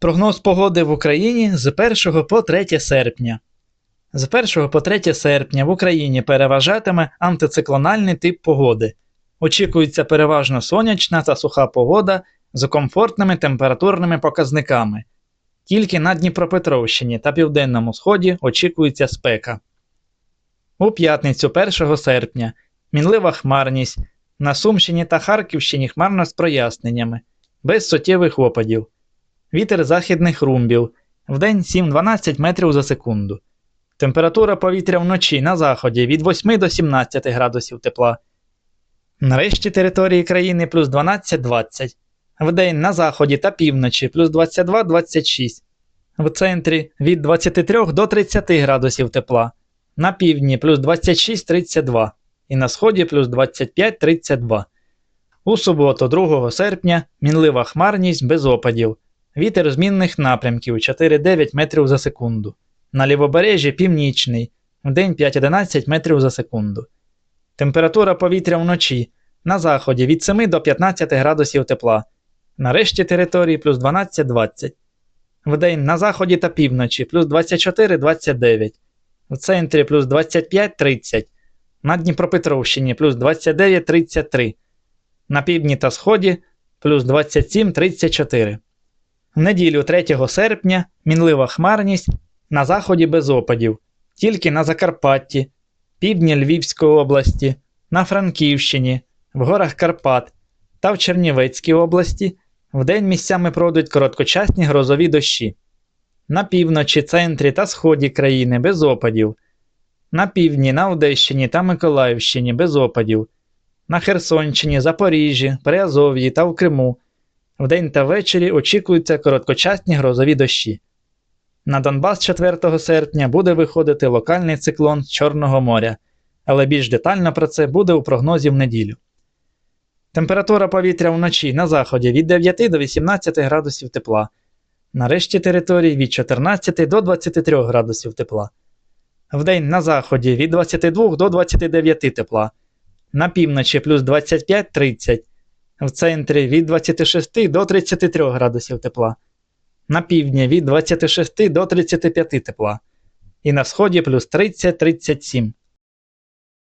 Прогноз погоди в Україні з 1 по 3 серпня. З 1 по 3 серпня в Україні переважатиме антициклональний тип погоди. Очікується переважно сонячна та суха погода з комфортними температурними показниками. Тільки на Дніпропетровщині та Південному Сході очікується спека. У п'ятницю 1 серпня мінлива хмарність. На Сумщині та Харківщині хмарно з проясненнями, без суттєвих опадів. Вітер західних румбів. Вдень 7-12 метрів за секунду. Температура повітря вночі на заході від 8 до 17 градусів тепла. Нарешті території країни плюс 12-20. Вдень на заході та півночі плюс 22-26. В центрі від 23 до 30 градусів тепла. На півдні плюс 26-32 і на сході плюс 25-32. У суботу, 2 серпня, мінлива хмарність без опадів. Вітер змінних напрямків 4-9 метрів за секунду. На лівобережжі північний, вдень 5-11 метрів за секунду. Температура повітря вночі. На заході від 7 до 15 градусів тепла. На решті території плюс 12-20. Вдень на заході та півночі плюс 24-29. В центрі плюс 25-30. На Дніпропетровщині плюс 29-33. На півдні та сході плюс 27-34. В неділю 3 серпня мінлива хмарність на заході без опадів, тільки на Закарпатті, півдні Львівської області, на Франківщині, в горах Карпат та в Чернівецькій області вдень місцями пройдуть короткочасні грозові дощі. На півночі, центрі та сході країни без опадів. На півдні, на Одещині та Миколаївщині без опадів. На Херсонщині, Запоріжжі, Приазов'ї та в Криму. Вдень та ввечері очікуються короткочасні грозові дощі. На Донбас 4 серпня буде виходити локальний циклон з Чорного моря, але більш детально про це буде у прогнозі в неділю. Температура повітря вночі на заході від 9 до 18 градусів тепла, на решті території від 14 до 23 градусів тепла. Вдень на заході від 22 до 29 тепла, на півночі плюс 25-30, в центрі від 26 до 33 градусів тепла, на півдні від 26 до 35 тепла, і на сході плюс 30-37.